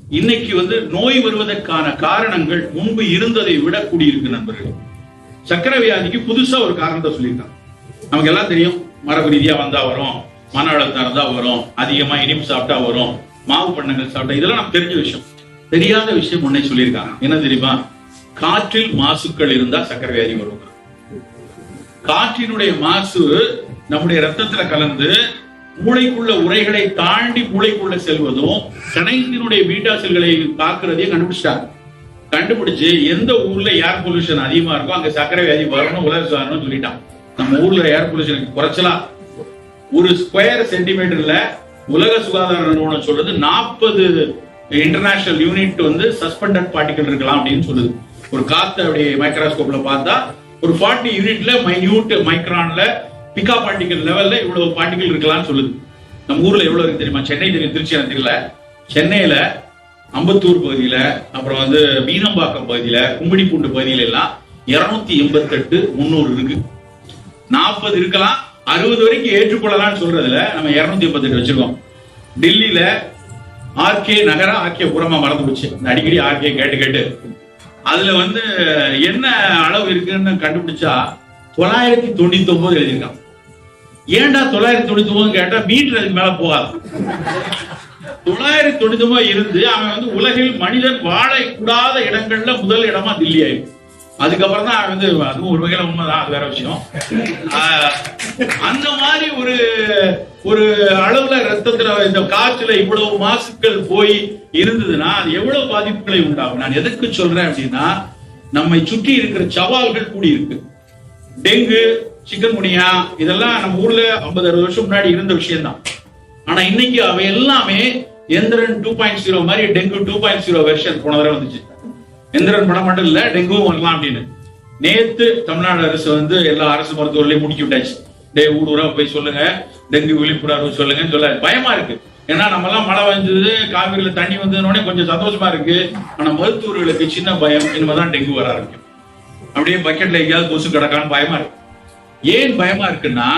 இன்னைக்கு வந்து நோய் வருவதற்கான காரணங்கள் முன்பு இருந்ததை விட கூடியிருக்கு நண்பர்களே. சக்கரை வியாதிக்கு புதுசா ஒரு காரணத்தை சொல்லியிருக்காங்க. நமக்கு எல்லாம் தெரியும் மரபு ரீதியா வந்தா வரும் மன அழுத்தம் இருந்தா வரும் அதிகமா இனிப்பு சாப்பிட்டா வரும் மாவு பண்ணங்கள் சாப்பிட்டா இதெல்லாம் நமக்கு தெரிஞ்ச விஷயம். தெரியாத விஷயம் ஒன்னே சொல்லியிருக்காங்க. என்ன தெரியுமா? காற்றில் மாசுக்கள் இருந்தா சக்கரை வியாதி வரும் காற்றினுடைய மாசு நம்முடைய ரத்தத்துல கலந்து மூளைக்குள்ள உரைகளை தாண்டி மூளைக்குள்ள செல்வதும் கணையத்தினுடைய பீட்டா செல்களை தாக்குறதையும் கண்டுபிடிச்சிட்டாங்க. கண்டுபிடிச்சு எந்த ஊர்ல ஏர் பொல்யூஷன் அதிகமா இருக்கோ அங்க சக்கரை வியாதி வரணும் உலக சாரணும் சொல்லிட்டான். நம்ம ஊர்ல ஏர் பொல்யூஷனுக்கு குறைச்சலாம் ஒரு ஸ்கொயர் சென்டிமீட்டர்ல உலக சுகாதார நிறுவனம் சொல்றது நாற்பது இன்டர்நேஷனல் யூனிட் வந்து சஸ்பெண்டட் பார்ட்டிகல் இருக்கலாம் அப்படின்னு சொல்லுது. ஒரு காத்து அப்படி மைக்ரோஸ்கோப்ல பார்த்தா ஒரு ஃபார்ட்டி யூனிட்ல மைன்யூட் மைக்ரான்ல பிகா பார்ட்டிகல் லெவல்ல இவ்வளவு பார்ட்டிகல் இருக்கலாம்னு சொல்லுது. நம்ம ஊர்ல எவ்வளவு இருக்கு தெரியுமா? சென்னை தெரியும் திருச்சி எனக்கு தெரியல. சென்னையில அம்பத்தூர் பகுதியில அப்புறம் வந்து மீனம்பாக்கம் பகுதியில கும்பிடிப்பூண்டு பகுதியில எல்லாம் இருநூத்தி எண்பத்தெட்டு முந்நூறு இருக்கு. நாற்பது இருக்கலாம் அறுபது வரைக்கும் ஏற்றுக்கொள்ளலாம்னு சொல்றதுல நம்ம இருநூத்தி எண்பத்தெட்டு வச்சிருக்கோம். டெல்லியில ஆர்கே நகரா ஆர்கே புறமா மறந்து போச்சு. அடிக்கடி ஆர்கே கேட்டு கேட்டு. அதுல வந்து என்ன அளவு இருக்குன்னு கண்டுபிடிச்சா தொள்ளாயிரத்தி தொண்ணூத்தி ஒன்பது எழுதியிருக்கான் ஏன்டா தொள்ளாயிரத்தி தொண்ணூத்தி ஒன்பது கேட்டா மீட்டர் அதுக்கு மேல போகாது. தொள்ளாயிரத்தி தொண்ணூத்தி ஒன்பது இருந்து அவன் வந்து உலகில் மனிதன் வாழக்கூடாத இடங்கள்ல முதல் இடமா தில்லி ஆயிடும் அதுக்கப்புறம் தான் அவன் வந்து அதுவும் ஒரு வகையில உண்மைதான் அது வேற விஷயம். ஆஹ், அந்த மாதிரி ஒரு ஒரு அளவுல ரத்தத்துல இந்த காற்றுல இவ்வளவு மாசுக்கள் போய் இருந்ததுன்னா அது எவ்வளவு பாதிப்புகளை உண்டாகும்? நான் எதுக்கு சொல்றேன் அப்படின்னா நம்மை சுற்றி இருக்கிற சவால்கள் கூடி இருக்கு. டெங்கு சிக்கன் குனியா இதெல்லாம் நம்ம ஊர்ல 50 அறுபது வருஷம் முன்னாடி இருந்த விஷயம் தான் ஆனா இன்னைக்கு அவை எல்லாமே எந்திரன் டூ பாயிண்ட் ஜீரோ மாதிரி dengue two point zero version போன தடவை வந்துச்சு. எந்திரன் படம் மட்டும் இல்ல டெங்குவும் வரலாம் அப்படின்னு. நேத்து தமிழ்நாடு அரசு வந்து எல்லா அரசு மருத்துவர்களையும் முடிக்கி விட்டாச்சு. டே ஊர் ஊரா போய் சொல்லுங்க. டெங்கு விழிப்புணர்வு சொல்லுங்கன்னு சொல்ல பயமா இருக்கு. ஏன்னா நம்ம எல்லாம் மழை வந்தது காவிரியில தண்ணி வந்ததுனோடனே கொஞ்சம் சந்தோஷமா இருக்கு. ஆனா மருத்துவர்களுக்கு சின்ன பயம் இனிமேதான் டெங்கு வர ஆரம்பிக்கும். அப்படியே பக்கெட்ல எங்கேயாவது கொசு கிடக்கான்னு பயமா இருக்கு. ஏன் பயமா இருக்குன்னா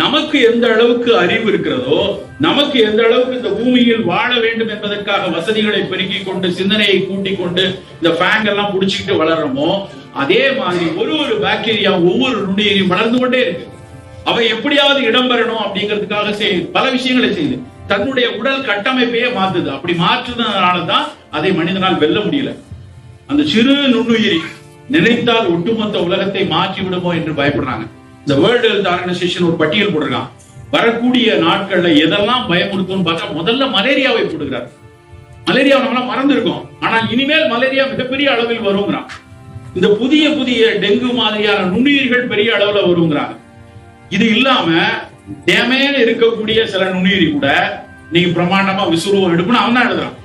நமக்கு எந்த அளவுக்கு அறிவு இருக்கிறதோ நமக்கு எந்த அளவுக்கு இந்த பூமியில் வாழ வேண்டும் என்பதற்காக வசதிகளை பெருக்கிக் கொண்டு சிந்தனையை கூட்டிக் கொண்டு இந்த ஃபேங் எல்லாம் புடிச்சுக்கிட்டு வளர்றோமோ அதே மாதிரி ஒரு ஒரு பாக்டீரியா ஒவ்வொரு நுண்ணுயிரியும் வளர்ந்து கொண்டே இருக்கு. அவை எப்படியாவது இடம் பெறணும் அப்படிங்கிறதுக்காக செய் பல விஷயங்களை செய்யுது தன்னுடைய உடல் கட்டமைப்பையே மாத்துது. அப்படி மாற்றுனதுனால தான் அதை மனிதனால் வெல்ல முடியல. அந்த சிறு நுண்ணுயிரி நினைத்தால் ஒட்டுமொத்த உலகத்தை மாற்றி விடுமோ என்று பயப்படுறாங்க. இந்த வேர்ல்டு ஹெல்த் ஆர்கனைசேஷன் ஒரு பட்டியல் போட்டிருக்கான். வரக்கூடிய நாட்கள்ல எதெல்லாம் பயமுறுத்தும் பார்த்தா முதல்ல மலேரியாவை போடுகிறார் மலேரியா நம்மளாம் மறந்துருக்கோம். ஆனா இனிமேல் மலேரியா மிகப்பெரிய அளவில் வருங்கிறான். இந்த புதிய புதிய டெங்கு மாதிரியான நுண்ணுயிர்கள் பெரிய அளவுல வருங்கிறாங்க. இது இல்லாம டேமேல இருக்கக்கூடிய சில நுண்ணுயிரி கூட நீங்க பிரமாண்டமா விசுருவம் எடுக்கணும் அவன் தான் எழுதுறான்.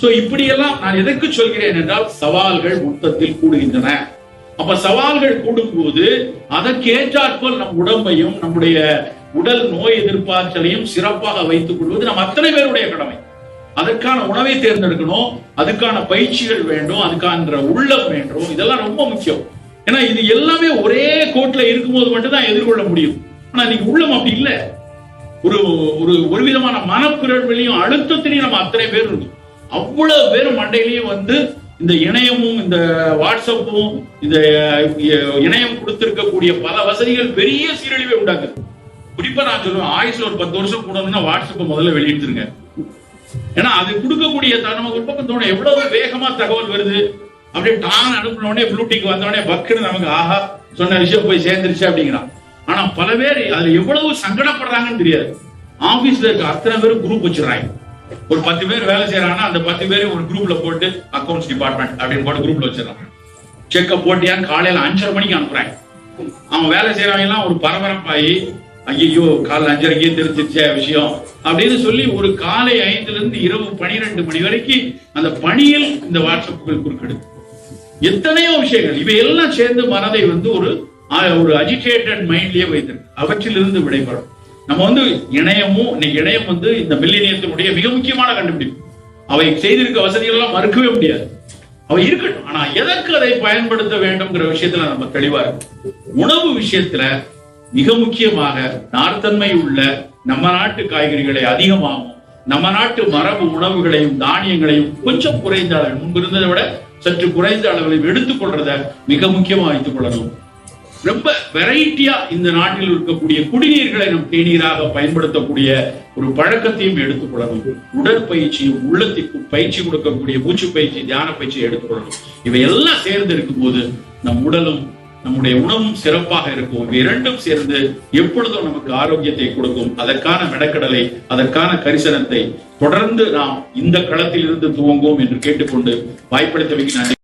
சோ இப்படியெல்லாம் நான் எதற்கு சொல்கிறேன் என்றால் சவால்கள் மொத்தத்தில் கூடுகின்றன. அப்ப சவால்கள் கூடும்போது அதற்கேற்றாற்போல் நம் உடம்பையும் நம்முடைய உடல் நோய் எதிர்ப்பாற்றலையும் சிறப்பாக வைத்துக் கொள்வது நம் அத்தனை பேருடைய கடமை. அதற்கான உணவை தேர்ந்தெடுக்கணும் அதுக்கான பயிற்சிகள் வேண்டும் அதுக்கான உள்ளம் வேண்டும் இதெல்லாம் ரொம்ப முக்கியம். ஏன்னா இது எல்லாமே ஒரே கோட்ல இருக்கும்போது மட்டும்தான் எதிர்கொள்ள முடியும். ஆனா இன்னைக்கு உள்ளம் அப்படி இல்லை. ஒரு ஒரு ஒரு விதமான மனப்பிறழ்விலையும் அழுத்தத்திலையும் நம்ம அத்தனை பேர் இருக்கும். அவ்வளவு பேர் மண்டையிலையும் வந்து இந்த இணையமும் இந்த வாட்ஸ்அப்பும் இந்த இணையம் கொடுத்திருக்கக்கூடிய பல வசதிகள் பெரிய சீரழிவை உண்டாக்குது. குறிப்பா நான் சொல்லுவேன் ஆயுஷ்ல ஒரு பத்து வருஷம் கூடணும்னா வாட்ஸ்அப்பை முதல்ல வெளியிட்டுருங்க ஏன்னா அது கொடுக்கக்கூடிய நமக்கு ஒரு பக்கம் தோணும் எவ்வளவு வேகமா தகவல் வருது அப்படியே டான் அனுப்பின உடனே ப்ளூடிக் வந்த உடனே பக்குன்னு நமக்கு ஆஹா சொன்ன விஷயம் போய் சேர்ந்துருச்சு அப்படிங்கிறான். ஆனா பல பேர் அதுல எவ்வளவு சங்கடப்படுறாங்கன்னு தெரியாது. ஆபீஸ்ல இருக்க அத்தனை பேரும் குரூப் வச்சிடறாங்க. ஒரு பத்து பேர் வேலை செய்யறாங்கன்னா அந்த பத்து பேரையும் ஒரு குரூப்ல போட்டு அக்கௌண்ட்ஸ் டிபார்ட்மெண்ட் அப்படின்னு போட்டு குரூப்ல வச்சிடறான் செக்கப் போட்டியான்னு காலையில அஞ்சரை மணிக்கு அனுப்புறாங்க. அவன் வேலை செய்யறவங்க எல்லாம் ஒரு பரபரப்பாயி ஐயோ காலை அஞ்சரைக்கே தெரிஞ்சிருச்சே விஷயம் அப்படின்னு சொல்லி ஒரு காலை ஐந்துல இருந்து இரவு பனிரெண்டு மணி வரைக்கும் அந்த பணியில் இந்த வாட்ஸ்அப்புகள் குறுக்கெடுக்கு எத்தனையோ விஷயங்கள். இவையெல்லாம் சேர்ந்து மனதை வந்து ஒரு ஒரு அஜிடேட்டட் மைண்ட்லயே வைத்திருக்கு. அவற்றிலிருந்து விடைபெறும். நம்ம வந்து இணையமும் இன்னைக்கு இணையம் வந்து இந்த மில்லினியத்தினுடைய மிக முக்கியமான கண்டுபிடிப்பு. அவை செய்திருக்க வசதிகள் எல்லாம் மறுக்கவே முடியாது. அவை இருக்கட்டும். ஆனா எதற்கு அதை பயன்படுத்த வேண்டும்ங்கிற விஷயத்துல நம்ம தெளிவா இருக்கும் உணவு விஷயத்துல மிக முக்கியமாக நார்த்தன்மை உள்ள நம்ம நாட்டு காய்கறிகளை அதிகமாகவும் நம்ம நாட்டு மரபு உணவுகளையும் தானியங்களையும் கொஞ்சம் குறைந்த அளவில் முன்பு இருந்ததை விட சற்று குறைந்த அளவில் எடுத்துக்கொள்றத மிக முக்கியமா வைத்துக் கொள்ளணும். ரொம்ப வெரைட்டியா இந்த நாட்டில் இருக்கக்கூடிய குடிநீர்களை நம் தேநீராக பயன்படுத்தக்கூடிய ஒரு பழக்கத்தையும் எடுத்துக்கொள்ளணும் உடற்பயிற்சியும் உள்ளத்திற்கு பயிற்சி கொடுக்கக்கூடிய மூச்சு பயிற்சி தியான பயிற்சியை எடுத்துக்கொள்ளணும் இவை எல்லாம் சேர்ந்து இருக்கும்போது நம் உடலும் நம்முடைய உணவும் சிறப்பாக இருக்கும். இவை இரண்டும் சேர்ந்து எப்பொழுதும் நமக்கு ஆரோக்கியத்தை கொடுக்கும். அதற்கான மெடக்கடலை அதற்கான கரிசனத்தை தொடர்ந்து நாம் இந்த களத்தில் இருந்து துவங்குவோம் என்று கேட்டுக்கொண்டு வாய்ப்பளித்தமைக்கு நன்றி.